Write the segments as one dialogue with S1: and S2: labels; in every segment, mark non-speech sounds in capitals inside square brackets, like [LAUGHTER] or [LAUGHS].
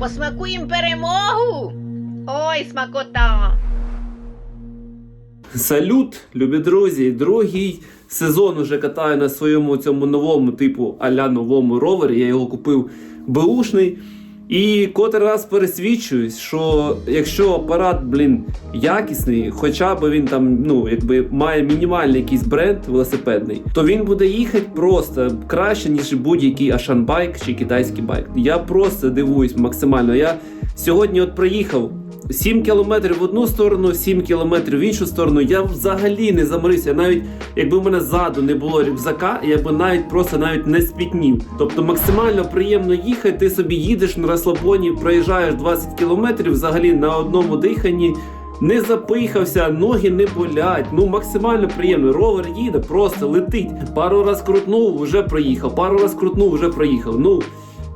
S1: Посмакуємо перемогу. Ой, смакота.
S2: Салют, любі друзі! Другий сезон уже катаю на своєму цьому новому типу аля новому ровері. Я його купив беушний. І котрий раз пересвідчуюсь, що якщо апарат, блін, якісний, хоча б він там, ну, якби має мінімальний якийсь бренд велосипедний, то він буде їхати просто краще, ніж будь-який Ашанбайк чи китайський байк. Я просто дивуюсь максимально. Я сьогодні от приїхав 7 кілометрів в одну сторону, 7 кілометрів в іншу сторону. Я взагалі не заморився. Навіть якби в мене ззаду не було рюкзака, я би навіть просто навіть не спітнів. Тобто максимально приємно їхати. Ти собі їдеш на розслабоні, проїжджаєш 20 кілометрів взагалі на одному диханні. Не запихався, ноги не болять. Ну максимально приємно. Ровер їде, просто летить. Пару раз крутнув, вже проїхав. Пару раз крутнув, вже проїхав. Ну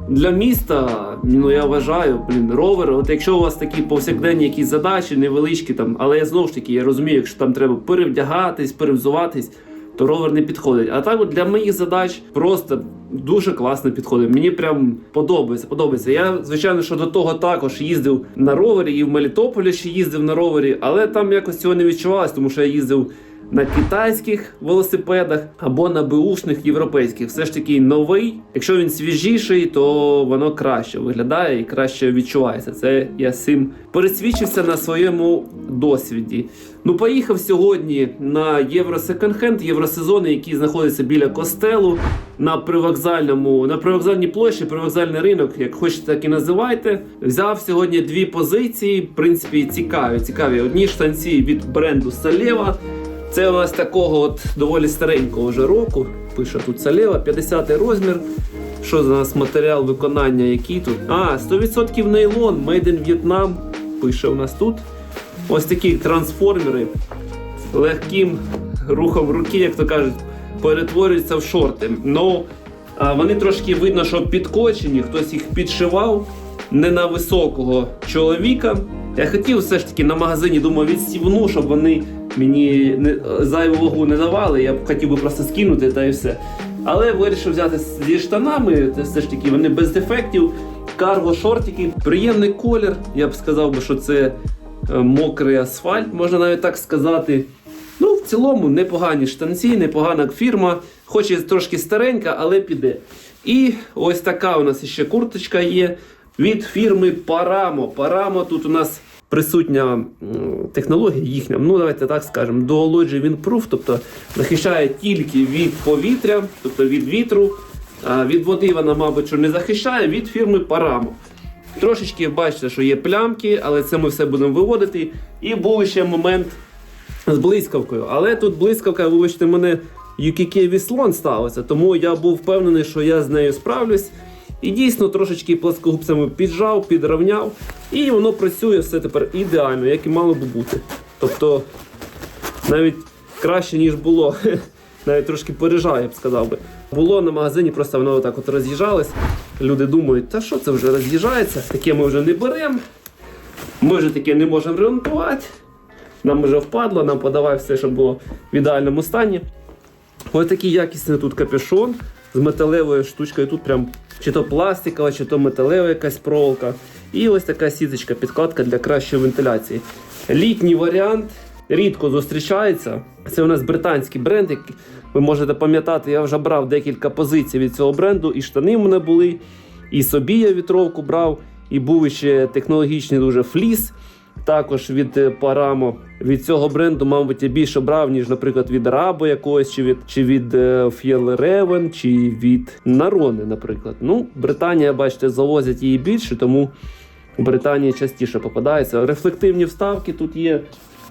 S2: для міста, ну я вважаю, блін, ровер. От якщо у вас такі повсякденні якісь задачі, невеличкі там, але я знову ж таки я розумію, якщо там треба перевдягатись, перевзуватись, то ровер не підходить. А так от для моїх задач просто дуже класно підходить. Мені прям подобається. Подобається. Я звичайно, що до того також їздив на ровері і в Мелітополі ще їздив на ровері, але там якось цього не відчувалось, тому що я їздив на китайських велосипедах або на беушних європейських. Все ж таки новий. Якщо він свіжіший, то воно краще виглядає і краще відчувається. Це я цим пересвідчився на своєму досвіді. Ну, поїхав сьогодні на Євро Секонд-хенд, євросезони, який знаходиться біля костелу на привокзальному, на привокзальній площі, привокзальний ринок, як хочете, так і називайте. Взяв сьогодні дві позиції. В принципі, цікаві. Цікаві. Одні штанці від бренду Салєва. Це у нас такого от доволі старенького вже року. Пише тут Салєва, 50 розмір. Що за нас матеріал виконання, який тут? А, 100% нейлон, Made in Vietnam. Пише у нас тут. Ось такі трансформери легким рухом руки, як то кажуть, перетворюються в шорти. Ну, вони трошки видно, що підкочені, хтось їх підшивав не на високого чоловіка. Я хотів все ж таки на магазині, думаю, відстібну, щоб вони мені не, зайву вагу не давали. Я б хотів би просто скинути та і все. Але вирішив взяти зі штанами, це все ж таки вони без дефектів. Карго шортики, приємний колір. Я б сказав би, що це е, мокрий асфальт, можна навіть так сказати. Ну, в цілому непогані штанці, непогана фірма, хоч і трошки старенька, але піде. І ось така у нас ще курточка є від фірми Paramo. Paramo тут у нас присутня технологія їхня, ну давайте так скажемо, Duology Windproof, тобто захищає тільки від повітря, тобто від вітру. Від води вона, мабуть, що не захищає від фірми Paramo. Трошечки бачите, що є плямки, але це ми все будемо виводити. І був ще момент з блискавкою. Але тут блискавка, вибачте, мене UKK віслон сталося, тому я був впевнений, що я з нею справлюсь. І дійсно трошечки плоскогубцями піджав, підравняв, і воно працює все тепер ідеально, як і мало би бути. Тобто навіть краще, ніж було. [LAUGHS] Навіть трошки пережав, я б сказав би. Було на магазині, просто воно отак от роз'їжджалось. Люди думають, та що це вже роз'їжджається, таке ми вже не беремо. Ми вже таке не можемо ремонтувати. Нам вже впадло, нам подавай все, щоб було в ідеальному стані. Ось такий якісний тут капюшон з металевою штучкою. Тут прям чи то пластикова, чи то металева якась проволока. І ось така сіточка, підкладка для кращої вентиляції. Літній варіант рідко зустрічається. Це у нас британський бренд, який ви можете пам'ятати, я вже брав декілька позицій від цього бренду, і штани в мене були, і собі я вітровку брав, і був ще технологічний дуже фліс. Також від е, Paramo. Від цього бренду, мабуть, я більше брав, ніж, наприклад, від Рабо якогось, чи від чи від е, чи від Нарони, наприклад. Ну, Британія, бачите, завозять її більше, тому в Британії частіше попадається. Рефлективні вставки тут є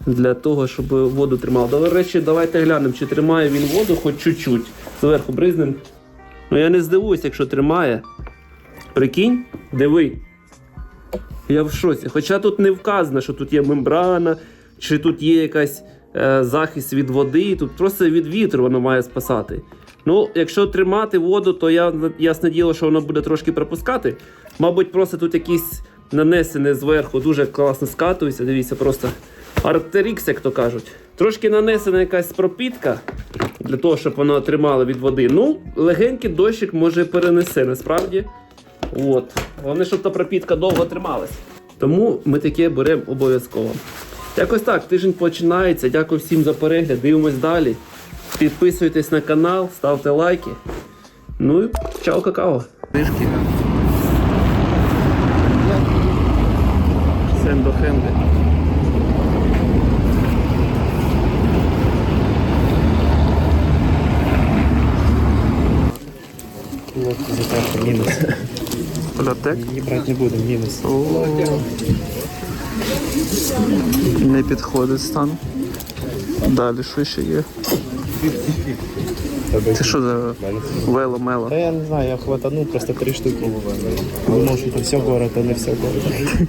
S2: для того, щоб воду тримав. До речі, давайте глянемо, чи тримає він воду хоч чуть-чуть. Зверху бризнем. Ну я не здивуюсь, якщо тримає. Прикинь, диви. Я в шоці. Хоча тут не вказано, що тут є мембрана, чи тут є якась е, захист від води, тут просто від вітру воно має спасати. Ну, якщо тримати воду, то я ясне діло, що воно буде трошки пропускати. Мабуть, просто тут якісь нанесені зверху, дуже класно скатуються. Дивіться, просто Arcteryx, як то кажуть. Трошки нанесена якась пропітка для того, щоб воно тримало від води. Ну, легенький дощик може перенесе, насправді. От. Головне, щоб та пропітка довго трималась. Тому ми таке беремо обов'язково. Якось так, тиждень починається. Дякую всім за перегляд. Дивимось далі. Підписуйтесь на канал, ставте лайки. Ну і чао, какао. Книжки. Сендо-хенди.
S3: Затарка мінус.
S2: Полятек.
S3: Її брати не будемо, мінус.
S2: Не підходить стан. Далі що ще є? Це що за вело-мело?
S3: Та я не знаю, я хватанув просто три штуки. Думав, що це все город, а не все город.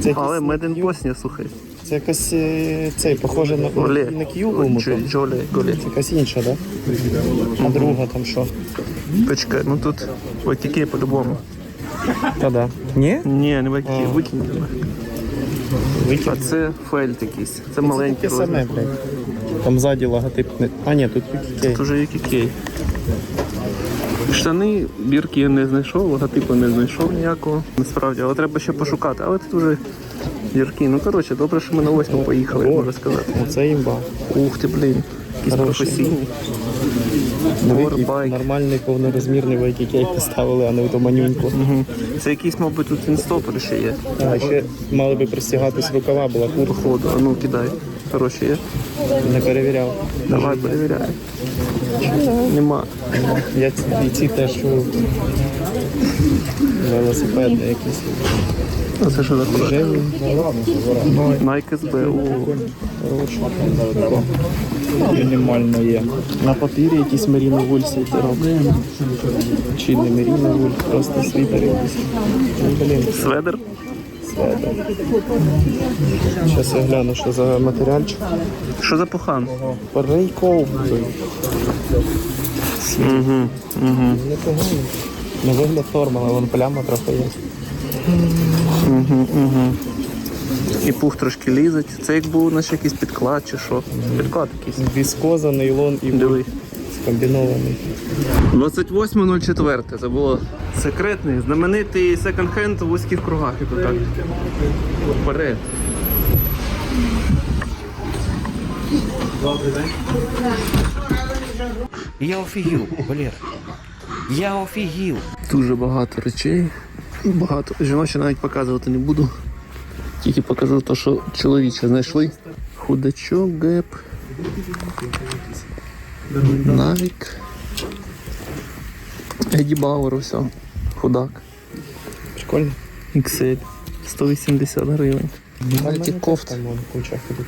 S3: Це
S2: Але меден Босня, слухай.
S3: це якось е, цей, похоже на,
S2: Голе.
S3: на
S2: Джоле, голе.
S3: Це якась інша, да? А друга там що?
S2: Почекай, ну тут ватіки по-любому.
S3: Та да. Ні?
S2: Ні, не викинь. А це фельт якийсь. Це маленький розмір.
S3: блядь. Там ззаді логотип не. А ні, тут UKK.
S2: Тут уже UKK. Штани, бірки я не знайшов, логотипу не знайшов ніякого. Насправді, але треба ще пошукати. Але тут вже бірки. Ну коротше, добре, що ми на восьму поїхали, як можна сказати.
S3: Оце імба.
S2: Ух ти, блін. Якісь професійні. Горбайк.
S3: нормальний повнорозмірний VKK поставили, [LAUGHS] а не в ту манюньку.
S2: Це якийсь, мабуть, тут інстополь ще є.
S3: А ще мали би пристягатись рукава, була куртка.
S2: Походу, а ну кидай. Хороші є.
S3: Не перевіряв.
S2: Давай перевіряй. Нема.
S3: Я ці, і ці теж чув. Велосипедні якісь.
S2: А це що за хуйня?
S3: Жеві.
S2: Nike. О,
S3: Мінімально є. На папірі якісь Wool світерок. Чи не Wool, просто світер якийсь. Блін,
S2: Сведер.
S3: світер. Зараз я гляну, що за матеріальчик.
S2: Що за пухан?
S3: Рейков.
S2: Угу, угу.
S3: Непогано. На вигляд норма, але вон пляма трохи є.
S2: Угу, угу. І пух трошки лізить. Це як був наче якийсь підклад чи що? Підклад якийсь.
S3: Віскоза, нейлон і
S2: Диви.
S3: скомбінований.
S2: 28.04. Це було секретний, знаменитий секонд-хенд у вузьких кругах, як так. Вперед.
S4: Я офігів, Валер. Я офігів.
S2: Дуже багато речей. Багато. Жіночі навіть показувати не буду. Тільки покажу те, що чоловіче знайшли. Худачок, геп. Найк. Еді Бауер, все. Худак.
S3: Прикольно.
S2: XL. 180 гривень. Знаєте, кофт.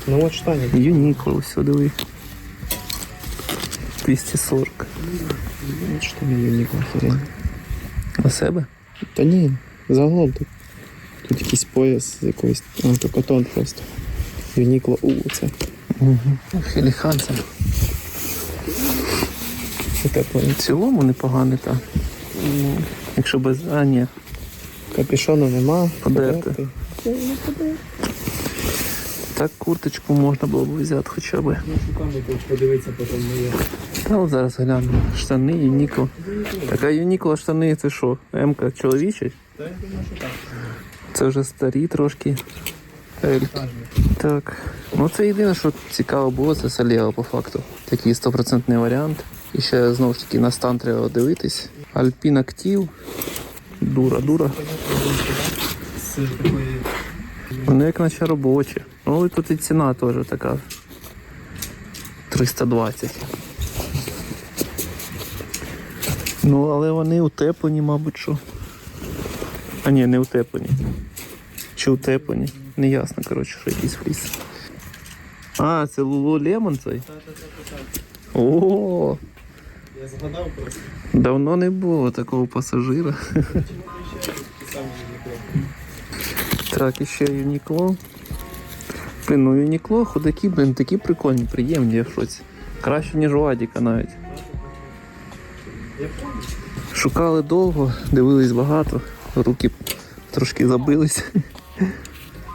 S3: Ну от штані.
S2: Юнікло, все диви. 240.
S3: Штані юнікла херень.
S2: На себе?
S3: Та ні, загалом тут. Тут якийсь пояс з якоїсь. А, просто. Юнікло У це.
S2: Хеліханцем.
S3: Таке.
S2: В цілому непоганий, так. Якщо без. А, ні.
S3: Капішону нема.
S2: Подерти. Так курточку можна було б взяти хоча б.
S3: Подивитися потім моє.
S2: Та от зараз гляну. Штани, Юнікло. Така Юнікло штани це що? М-ка чоловічий? Це вже старі трошки. Так. Ну це єдине, що цікаво було, це Салєва по факту. Такий стопроцентний варіант. І ще знову ж таки на стан треба дивитись. Альпін актив. Дура, дура. Вони як наче робочі. Ну але тут і ціна теж така. 320. Ну, але вони утеплені, мабуть, що. А ні, не утеплені. Чи утеплені? Неясно, коротше, що якийсь фліс. А, це Lululemon цей? О,
S3: Я згадав просто.
S2: давно не було такого пасажира. Так, і ще Юнікло. Блін, ну Юнікло, худаки, блін, такі прикольні, приємні, я в шоці. Краще, ніж у Адіка навіть. Шукали довго, дивились багато, руки трошки забились.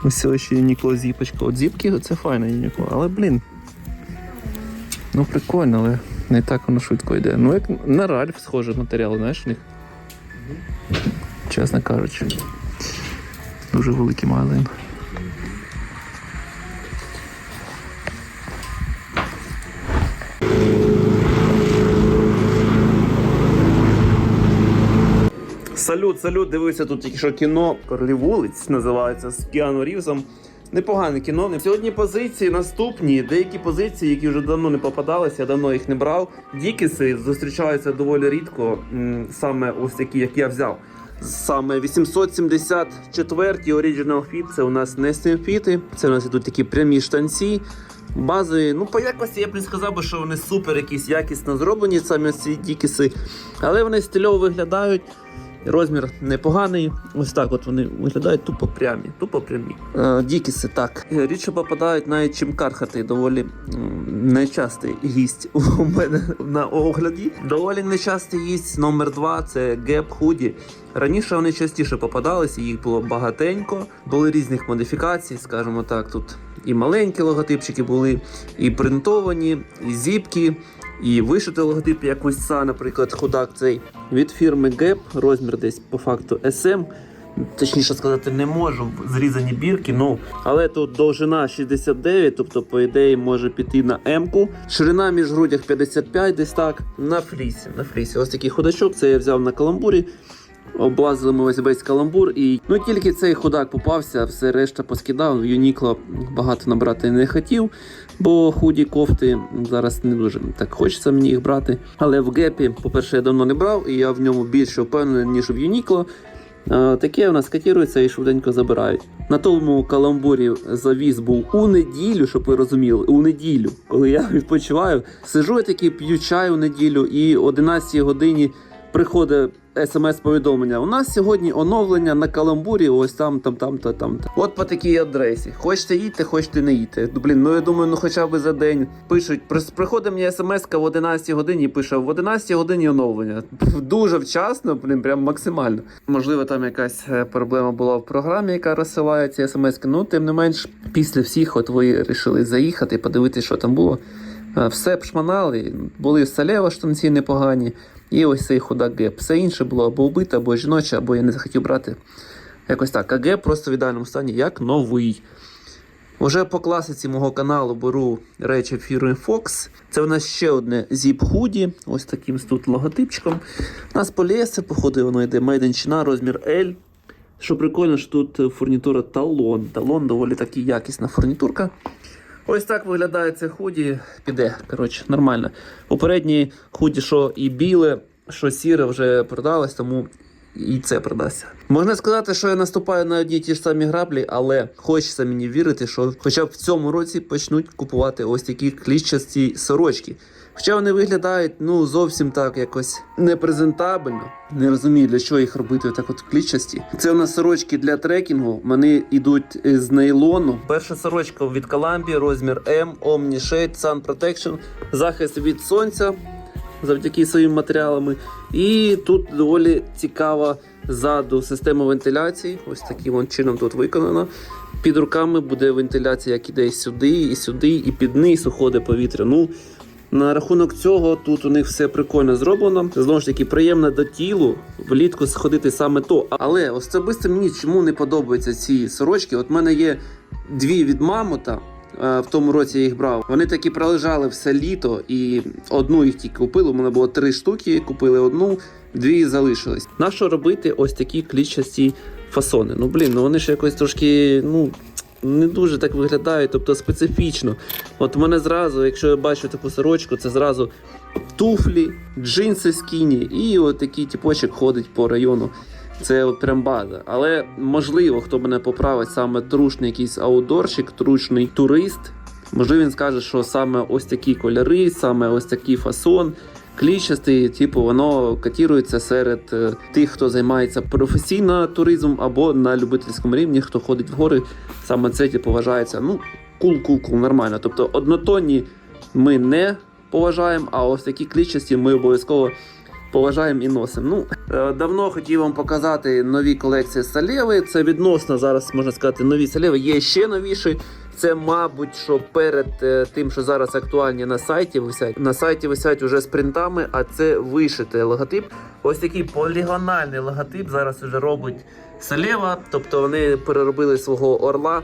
S2: Ось ще Юнікло зіпочка. От зіпки це файне Юнікло, але блін. Ну прикольно, але не так воно швидко йде. Ну як на Ральф схоже матеріал, знаєш, них.
S3: чесно кажучи. Дуже великий магазин.
S2: Салют, салют, дивився тут тільки що кіно Королі вулиць називається з Кіану Рівзом. Непогане кіно. Сьогодні позиції наступні. Деякі позиції, які вже давно не попадалися, я давно їх не брав. Дікіси зустрічаються доволі рідко, саме ось такі, як я взяв. Саме 874 Original Fit, це у нас не симфіти, це у нас ідуть такі прямі штанці. Базові, ну по якості я б не сказав би, що вони супер якісь якісно зроблені, самі ці дікіси, але вони стильово виглядають. Розмір непоганий. Ось так от вони виглядають тупо прямі. Тупо прямі. Е, дікіси так. Е, Рідше попадають навіть чим кархати. Доволі нечастий гість у мене на огляді. Доволі нечастий гість номер два це Gap Hoodie. Раніше вони частіше попадалися, їх було багатенько. Були різних модифікацій, скажімо так. Тут і маленькі логотипчики були, і принтовані, і зіпки. І вишити логотип як ось наприклад, худак цей від фірми Gap, розмір десь по факту SM. Точніше сказати, не можу зрізані бірки, ну але тут довжина 69, тобто, по ідеї, може піти на М-ку. Ширина між грудях 55, десь так. На флісі. На флісі. Ось такий ходачок, це я взяв на каламбурі. Облазили ми ось весь каламбур, і ну тільки цей худак попався, все решта поскидав. Юнікло багато набрати не хотів, бо худі кофти зараз не дуже так хочеться мені їх брати. Але в гепі, по-перше, я давно не брав, і я в ньому більше впевнений, ніж в Юнікло. Таке у нас катірується і швиденько забирають. На тому каламбурі завіз був у неділю, щоб ви розуміли, у неділю, коли я [LAUGHS] відпочиваю, сижу я такий, п'ю чай у неділю, і о 11 годині приходить смс-повідомлення. У нас сьогодні оновлення на каламбурі, ось там, там, там, та там. От по такій адресі. Хочете їдьте, хочете не їдьте. Ну, Блін, ну я думаю, ну хоча б за день пишуть. Приходить мені смс в 11 годині пише в 11 годині оновлення. [LAUGHS] Дуже вчасно, блін, прям максимально. Можливо, там якась е, проблема була в програмі, яка розсилає ці смс. Ну, тим не менш, після всіх, от ви вирішили заїхати, подивитися, що там було. Е, Все пшманали, були салєва штанці непогані, і ось цей худак геп. Все інше було або вбите, або жіноче, або я не захотів брати. Якось так. А геп просто в ідеальному стані, як новий. Уже по класиці мого каналу беру речі фірми Fox. Це в нас ще одне Zip Hoodie, ось таким тут логотипчиком. У нас поліестер, походу, воно йде China, розмір L. Що прикольно, що тут фурнітура талон. Талон доволі таки якісна фурнітурка. Ось так виглядає це худі. Піде, коротше, нормально. Попередні худі, що і біле, що сіре вже продалось, тому і це продасться. Можна сказати, що я наступаю на одні ті ж самі граблі, але хочеться мені вірити, що хоча б в цьому році почнуть купувати ось такі кліщасті сорочки. Хоча вони виглядають ну зовсім так якось непрезентабельно. Не розумію, для чого їх робити так от клітчасті. Це у нас сорочки для трекінгу. Вони йдуть е, з нейлону. Перша сорочка від Columbia, розмір M, Omni Shade, Sun Protection, захист від сонця завдяки своїм матеріалами. І тут доволі цікава ззаду система вентиляції. Ось таким вон чином тут виконано. Під руками буде вентиляція, як іде сюди, і сюди, і під низ уходить повітря. Ну, на рахунок цього тут у них все прикольно зроблено. Знову ж таки, приємно до тілу влітку сходити саме то. Але особисто мені чому не подобаються ці сорочки. От в мене є дві від мамота. е, В тому році я їх брав. Вони такі пролежали все літо, і одну їх тільки купили. У мене було три штуки, купили одну, дві залишились. На що робити ось такі клітчасті фасони? Ну блін, ну вони ж якось трошки, ну. Не дуже так виглядають, тобто специфічно. От у мене зразу, якщо я бачу таку сорочку, це зразу туфлі, джинси скіні і от такий тіпочок ходить по району. Це прям база. Але можливо, хто мене поправить, саме трушний якийсь аудорщик, трушний турист. Можливо, він скаже, що саме ось такі кольори, саме ось такий фасон. Клічастий, типу, воно котірується серед е, тих, хто займається професійно туризмом або на любительському рівні, хто ходить в гори. Саме це типу, вважається ну, кул-кул-кул, нормально. Тобто однотонні ми не поважаємо, а ось такі клічасті ми обов'язково поважаємо і носимо. Ну, е, давно хотів вам показати нові колекції Салєви. Це відносно зараз можна сказати нові Салєви. Є ще новіші. Це, мабуть, що перед е, тим, що зараз актуальні на сайті висять. На сайті висять уже з принтами, а це вишитий логотип. Ось такий полігональний логотип зараз вже робить Салєва. Тобто вони переробили свого орла,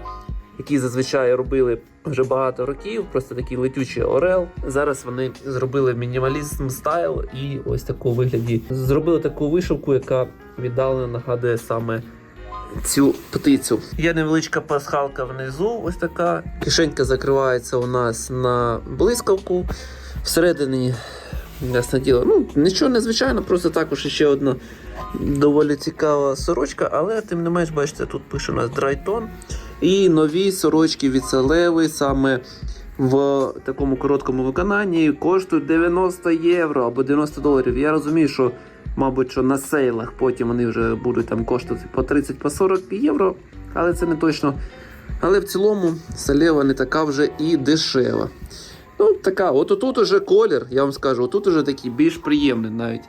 S2: який зазвичай робили вже багато років. Просто такий летючий орел. Зараз вони зробили мінімалізм стайл і ось такому вигляді зробили таку вишивку, яка віддалено нагадує саме цю птицю. Є невеличка пасхалка внизу, ось така. Кишенька закривається у нас на блискавку. Всередині ясне діло. Ну, нічого незвичайно, просто також ще одна доволі цікава сорочка, але тим не менш, бачите, тут пише у нас драйтон. І нові сорочки від Селеви саме в такому короткому виконанні коштують 90 євро або 90 доларів. Я розумію, що мабуть, що на сейлах потім вони вже будуть там коштувати по 30 по 40 євро, але це не точно. Але в цілому Салева не така вже і дешева. Ну, така, от тут уже колір, я вам скажу, тут уже такий більш приємний навіть.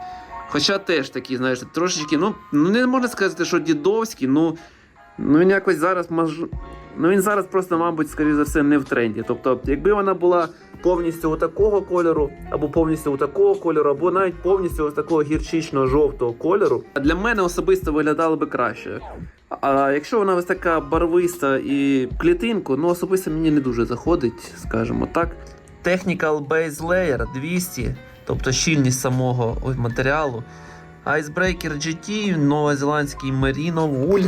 S2: Хоча теж такий, знаєш, трошечки, ну не можна сказати, що дідовський, ну, ну він якось зараз мож... Ну він зараз просто, мабуть, скоріше за все, не в тренді. Тобто, якби вона була повністю у такого кольору, або повністю у такого кольору, або навіть повністю ось такого гірчично-жовтого кольору, для мене особисто виглядало би краще. А якщо вона ось така барвиста і клітинку, ну особисто мені не дуже заходить, скажімо так. Technical Base Layer 200, тобто щільність самого матеріалу. Icebreaker GT, новозеландський Merino Wool,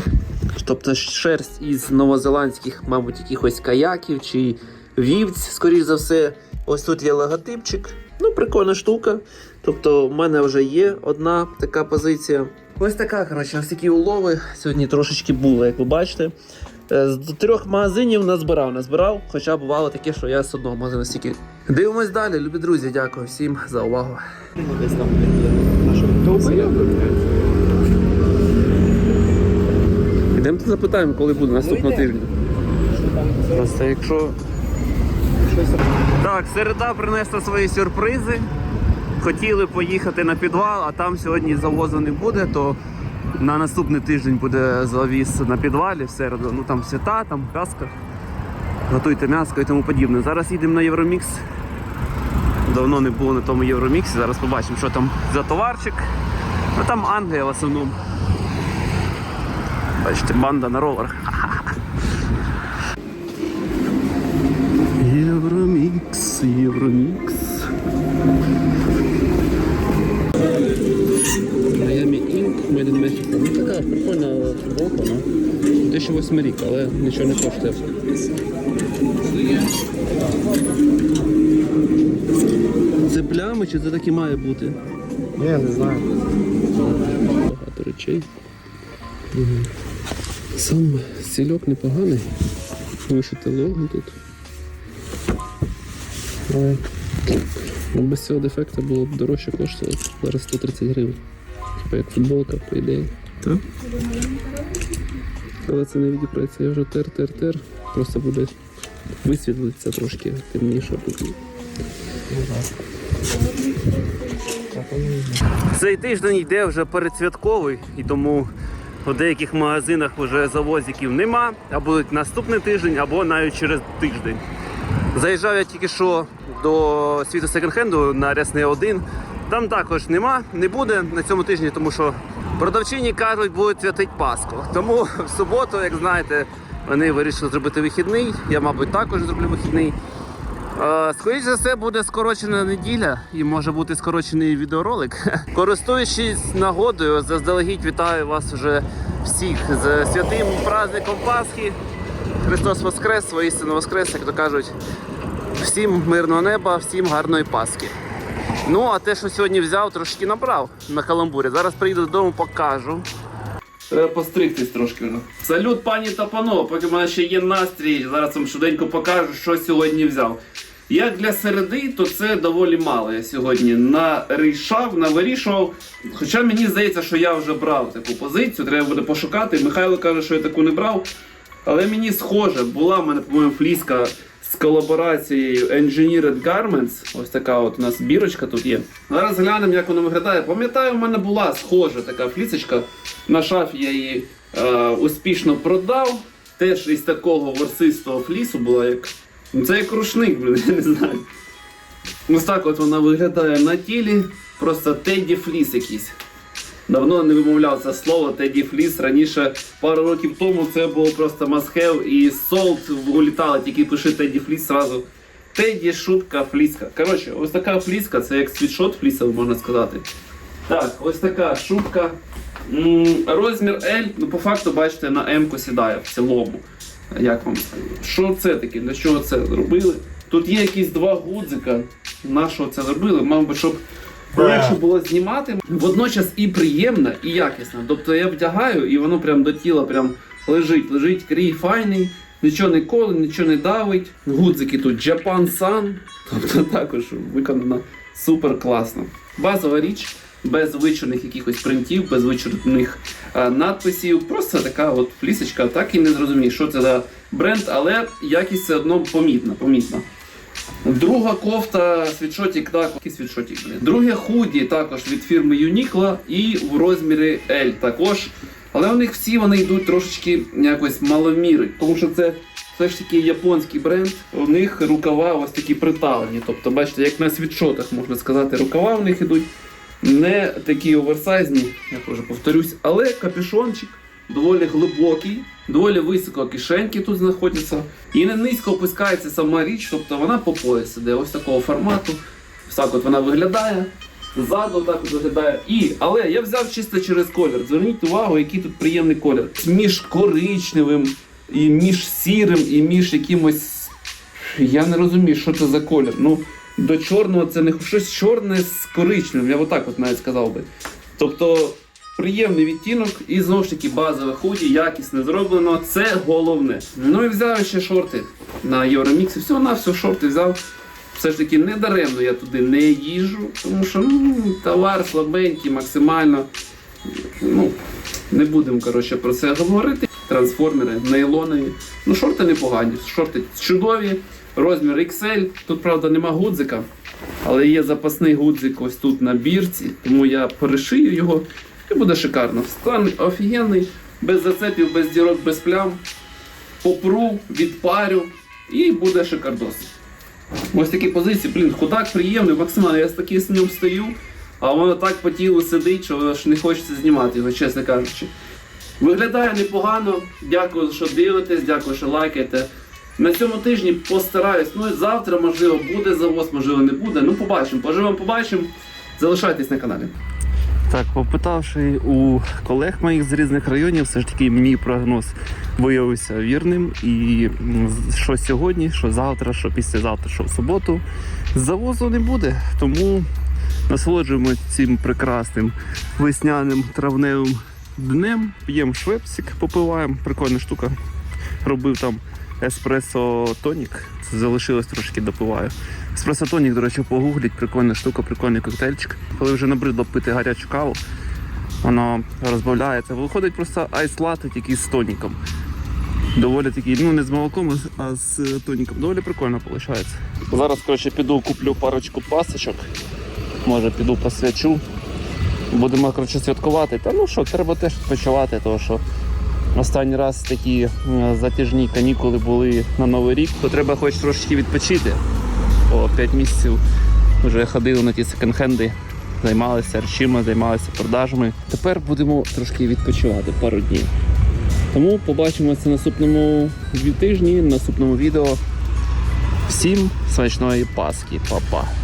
S2: тобто шерсть із новозеландських, мабуть, якихось каяків чи вівць, скоріш за все. Ось тут є логотипчик. Ну, прикольна штука. Тобто, в мене вже є одна така позиція. Ось така, коротше, ось такі улови. Сьогодні трошечки було, як ви бачите. Е, З трьох магазинів назбирав, назбирав, хоча бувало таке, що я з одного магазину стільки. Дивимось далі, любі друзі, дякую всім за увагу.
S3: Є.
S2: Ідемо запитаємо, коли буде наступного тижня. Просто якщо. Так, середа принесла свої сюрпризи. Хотіли поїхати на підвал, а там сьогодні завозу не буде, то на наступний тиждень буде завіз на підвалі в середу. Ну там свята, там казка. Готуйте м'яско і тому подібне. Зараз їдемо на Євромікс. Давно не було на тому Євроміксі. Зараз побачимо, що там за товарчик. Ну там Англія в основному. Бачите, банда на ровер. Євромікс, [LAUGHS] Євромікс. Miami Ink, Made in. Ну така прикольна футболка, ну. 2008 рік, але нічого не коштує. Це плями чи це так і має бути?
S3: Я не знаю.
S2: Багато речей. Сам стільок непоганий. Вишите лого тут. Але ну, без цього дефекта було б дорожче коштувало. Зараз 130 гривень. Типа як футболка, по ідеї. Так? Але це не відіпрається, я вже тер-тер-тер. Просто буде висвітлиться трошки темніше буде. Цей тиждень йде вже передсвятковий, і тому у деяких магазинах вже завозиків нема, а будуть наступний тиждень або навіть через тиждень. Заїжджав я тільки що до світу секонд-хенду на Рясне 1. Там також нема, не буде на цьому тижні, тому що продавчині кажуть, будуть святить Пасху. Тому в суботу, як знаєте, вони вирішили зробити вихідний. Я, мабуть, також зроблю вихідний. Е, Скоріше за все буде скорочена неділя і може бути скорочений відеоролик. [LAUGHS] Користуючись нагодою, заздалегідь вітаю вас вже всіх з святим праздником Пасхи. Христос Воскрес, воістину Воскрес, як то кажуть. Всім мирного неба, всім гарної Пасхи. Ну, а те, що сьогодні взяв, трошки набрав на каламбурі. Зараз приїду додому, покажу. Треба постригтись трошки. Салют, пані та панове, поки в мене ще є настрій, зараз вам швиденько покажу, що сьогодні взяв. Як для середи, то це доволі мало. Я сьогодні нарішав, навирішував. Хоча мені здається, що я вже брав таку позицію, треба буде пошукати. Михайло каже, що я таку не брав. Але мені схоже, була в мене, по-моєму, фліска з колаборацією Engineered Garments. Ось така от у нас бірочка тут є. Зараз глянемо, як воно виглядає. Пам'ятаю, в мене була схожа така флісочка. На шафі я її е, успішно продав. теж із такого ворсистого флісу була як. Ну це як рушник, блін, я не знаю. Ось так от вона виглядає на тілі. Просто Тедді Фліс якийсь. Давно не вимовляв це слово Теді Фліс. Раніше пару років тому це було просто масхев і солт улітали, тільки пиши Теді Фліс зразу. Теді, шутка, фліска. Коротше, ось така фліска, це як світшот флісовий, можна сказати. Так, ось така шубка. Розмір L, ну по факту, бачите, на М-ку сідає в цілому. Як вам? Що це таке? Для чого це зробили? Тут є якісь два гудзика. На що це зробили? Мабуть, щоб легше було знімати. Водночас і приємно, і якісно. Тобто я вдягаю, і воно прям до тіла прям лежить. Лежить крій файний, нічого не коле, нічого не давить. Гудзики тут Japan Sun. Тобто також виконано супер класно. Базова річ. Без вичурних якихось принтів, без вичурних е, надписів. Просто така от флісочка, так і не зрозумієш, що це за бренд, але якість все одно помітна. помітна. Друга кофта світшотік, так, світшотік. Друге худі також від фірми Uniqlo і в розмірі L також. Але у них всі вони йдуть трошечки якось маломіри, тому що це все ж таки японський бренд. У них рукава ось такі приталені. Тобто, бачите, як на світшотах можна сказати, рукава у них ідуть не такі оверсайзні, я вже повторюсь, але капюшончик доволі глибокий, доволі високо кишеньки тут знаходяться. І не низько опускається сама річ, тобто вона по пояс іде ось такого формату. Так от вона виглядає. Ззаду так виглядає. І, але я взяв чисто через колір. Зверніть увагу, який тут приємний колір. Між коричневим, і між сірим, і між якимось. Я не розумію, що це за колір. Ну, до чорного це не щось чорне з коричневим, я отак от навіть сказав би. Тобто приємний відтінок і знову ж таки базове худі, якісне зроблено, це головне. Ну і взяв ще шорти на Євроміксі. Всього на все шорти взяв. Все ж таки не даремно я туди не їжджу, тому що ну, товар слабенький, максимально. Ну, не будемо коротше, про це говорити. Трансформери, нейлонові. Ну, шорти непогані, шорти чудові. Розмір XL. Тут, правда, нема гудзика, але є запасний гудзик ось тут на бірці, тому я перешию його і буде шикарно. Стан офігенний, без зацепів, без дірок, без плям. Попру, відпарю і буде шикардос. Ось такі позиції, блін, худак приємний, максимально. Я з таким з ним стою, а воно так по тілу сидить, що аж не хочеться знімати його, чесно кажучи. Виглядає непогано. Дякую, що дивитесь, дякую, що лайкаєте. На цьому тижні постараюсь. Ну і завтра, можливо, буде завоз, можливо, не буде. Ну, побачимо. Поживемо, побачимо. Залишайтесь на каналі.
S3: Так, попитавши у колег моїх з різних районів, все ж таки мій прогноз виявився вірним. І що сьогодні, що завтра, що післязавтра, що в суботу, завозу не буде. Тому насолоджуємося цим прекрасним весняним травневим днем. П'ємо швепсик, попиваємо. Прикольна штука. Робив там еспресо тонік. Це залишилось трошки допиваю. Еспресо тонік, до речі, погугліть, прикольна штука, прикольний коктейльчик. Коли вже набридло пити гарячу каву, воно розбавляється. Виходить просто айс-лати тільки з тоніком. Доволі такий, ну не з молоком, а з тоніком. Доволі прикольно виходить. Зараз, коротше, піду куплю парочку пасочок. Може піду посвячу. Будемо коротше, святкувати. Та ну що, треба теж відпочивати, тому що останній раз такі е, затяжні канікули були на Новий рік, то треба хоч трошечки відпочити. По 5 місяців вже ходили на ті секонд-хенди, займалися речима, займалися продажами. Тепер будемо трошки відпочивати пару днів. Тому побачимося в наступному дві тижні, наступному відео. Всім смачної Пасхи, Па-па.